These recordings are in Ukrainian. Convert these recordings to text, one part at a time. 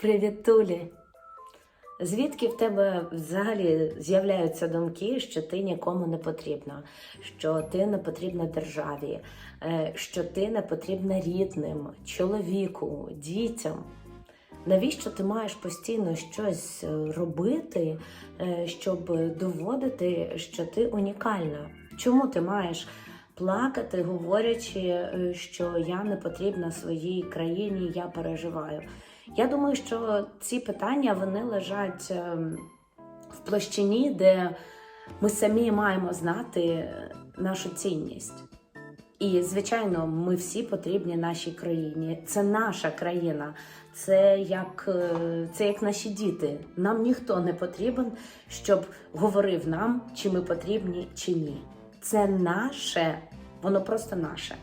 Привіт, Тулі! Звідки в тебе взагалі з'являються думки, що ти нікому не потрібна, що ти не потрібна державі, е, що ти не потрібна рідним, чоловіку, дітям? Навіщо ти маєш постійно щось робити, е, щоб доводити, що ти унікальна? Чому ти маєш плакати, говорячи, е, що я не потрібна своїй країні, я переживаю? Я думаю, що ці питання вони лежать ем, в площині, де ми самі маємо знати е, нашу цінність. І, звичайно, ми всі потрібні нашій країні. Це наша країна, це як, е, це як наші діти. Нам ніхто не потрібен, щоб говорив нам, чи ми потрібні, чи ні. Це наше, воно просто наше.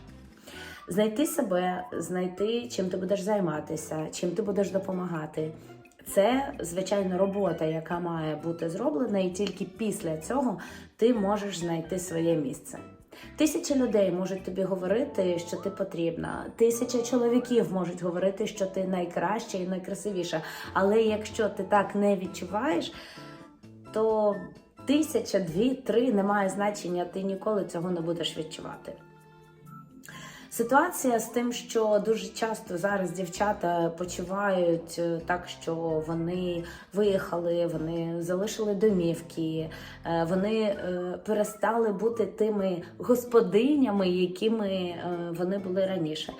Знайти себе, знайти, чим ти будеш займатися, чим ти будеш допомагати. Це, звичайно, робота, яка має бути зроблена, і тільки після цього ти можеш знайти своє місце. Тисячі людей можуть тобі говорити, що ти потрібна. Тисяча чоловіків можуть говорити, що ти найкраща і найкрасивіша. Але якщо ти так не відчуваєш, то тисяча, дві, три немає значення, ти ніколи цього не будеш відчувати. Ситуація з тим, що дуже часто зараз дівчата почувають е, так, що вони виїхали, вони залишили домівки, е, вони е, перестали бути тими господинями, якими вони були раніше.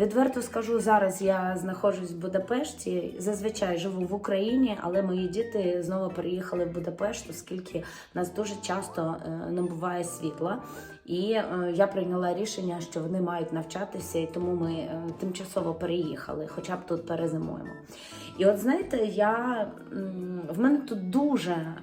Відверто скажу, зараз я знаходжусь в Будапешті. Зазвичай живу в Україні, але мої діти знову переїхали в Будапешт, оскільки в нас дуже часто не буває світла. І е, я прийняла рішення, що вони мають навчатися, і тому ми е, тимчасово переїхали, хоча б тут перезимуємо. І от знаєте, я в мене тут дуже е,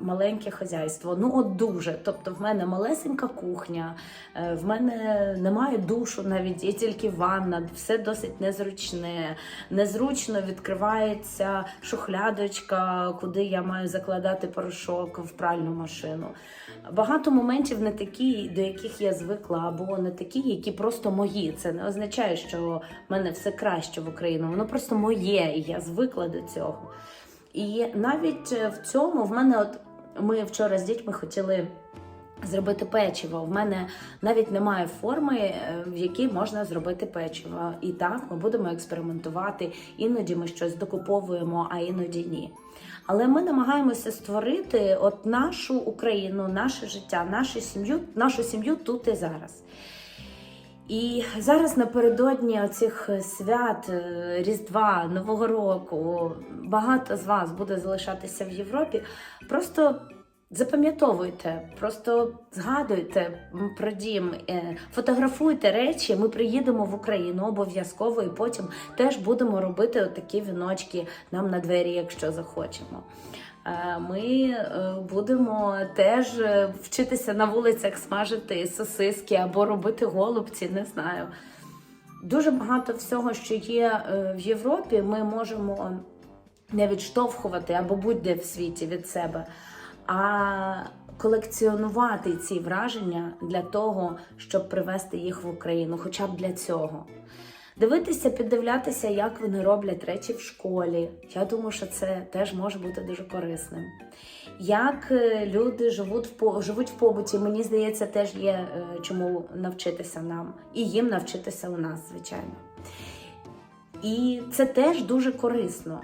маленьке хазяйство. Ну от дуже. Тобто, в мене малесенька кухня, е, в мене немає душу, навіть є тільки ванна, все досить незручне. Незручно відкривається шухлядочка, куди я маю закладати порошок в пральну машину. Багато моментів не такі, до яких я звикла, або не такі, які просто мої. Це не означає, що в мене все краще в Україні. Воно просто моє, і я звикла до цього. І навіть е, в цьому в мене, от ми вчора з дітьми хотіли. Зробити печиво. В мене навіть немає форми, е, в якій можна зробити печиво. І так ми будемо експериментувати. Іноді ми щось докуповуємо, а іноді ні. Але ми намагаємося створити от нашу Україну, наше життя, нашу сім'ю, нашу сім'ю тут і зараз. І зараз напередодні оцих свят е, Різдва, Нового року багато з вас буде залишатися в Європі. Просто запам'ятовуйте, просто згадуйте про дім, е, фотографуйте речі. Ми приїдемо в Україну обов'язково, і потім теж будемо робити отакі віночки нам на двері, якщо захочемо. Е, Ми е, будемо теж е, вчитися на вулицях смажити сосиски або робити голубці, не знаю. Дуже багато всього, що є в Європі, ми можемо не відштовхувати або будь-де в світі від себе, а колекціонувати ці враження для того, щоб привести їх в Україну, хоча б для цього. Дивитися, піддивлятися, як вони роблять речі в школі. Я думаю, що це теж може бути дуже корисним. Як е, люди живуть в живуть в побуті, мені здається, теж є е, чому навчитися нам, і їм навчитися у нас, звичайно. І це теж дуже корисно.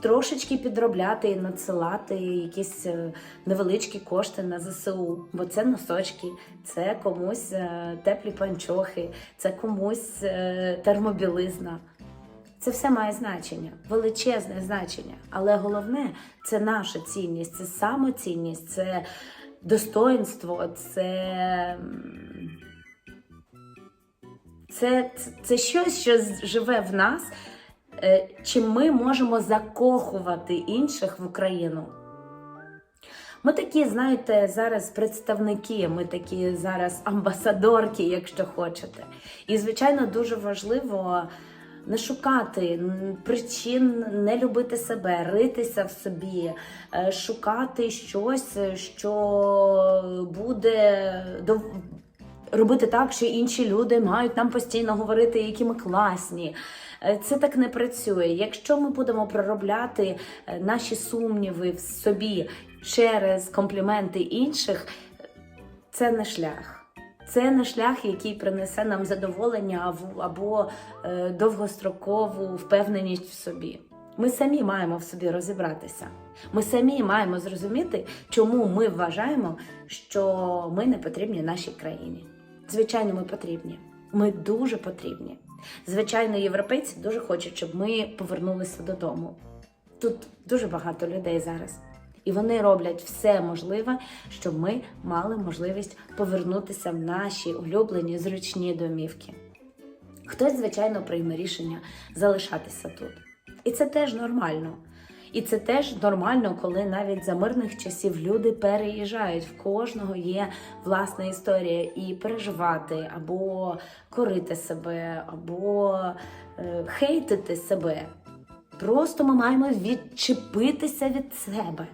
Трошечки підробляти і надсилати якісь е, невеличкі кошти на ЗСУ, бо це носочки, це комусь е, теплі панчохи, це комусь е, термобілизна. Це все має значення, величезне значення. Але головне це наша цінність, це самоцінність, це достоинство, це. це, це, це щось, що живе в нас, е, чим ми можемо закохувати інших в Україну. Ми такі, знаєте, зараз представники, ми такі зараз амбасадорки, якщо хочете. І, звичайно, дуже важливо не шукати причин не любити себе, ритися в собі, е, шукати щось, що буде робити так, що інші люди мають нам постійно говорити, які ми класні. Е, Це так не працює. Якщо ми будемо проробляти е, наші сумніви в собі через компліменти інших, це не шлях. Це не шлях, який принесе нам задоволення або- е, довгострокову впевненість в собі. Ми самі маємо в собі розібратися. Ми самі маємо зрозуміти, чому ми вважаємо, що ми не потрібні нашій країні. Звичайно, ми потрібні. Ми дуже потрібні. Звичайно, європейці дуже хочуть, щоб ми повернулися додому. Тут дуже багато людей зараз. І вони роблять все можливе, щоб ми мали можливість повернутися в наші улюблені зручні домівки. Хтось, звичайно, прийме рішення залишатися тут. І це теж нормально. І це теж нормально, коли навіть за мирних часів люди переїжджають. В кожного є власна історія, і переживати, або корити себе, або е, хейтити себе. Просто ми маємо відчепитися від себе.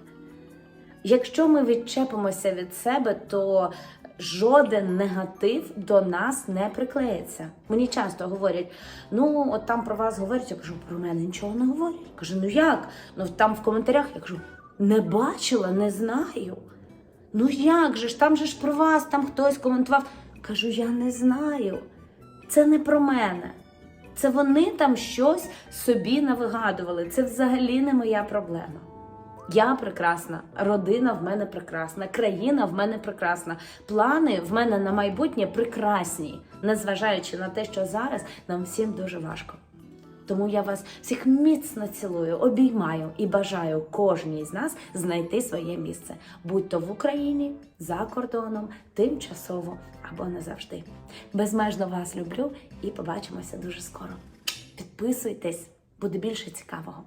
Якщо ми відчепимося від себе, то жоден негатив до нас не приклеїться. Мені часто говорять: ну, от там про вас говорять, я кажу, про мене нічого не говорять. Я кажу, ну як? Ну там в коментарях я кажу, не бачила, не знаю. Ну як же ж, там же ж про вас, там хтось коментував. Кажу, я не знаю. Це не про мене. Це вони там щось собі навигадували. Це взагалі не моя проблема. Я прекрасна, родина в мене прекрасна, країна в мене прекрасна, плани в мене на майбутнє прекрасні, незважаючи на те, що зараз нам всім дуже важко. Тому я вас всіх міцно цілую, обіймаю і бажаю кожній з нас знайти своє місце, будь то в Україні, за кордоном, тимчасово або назавжди. Безмежно вас люблю і побачимося дуже скоро. Підписуйтесь, буде більше цікавого.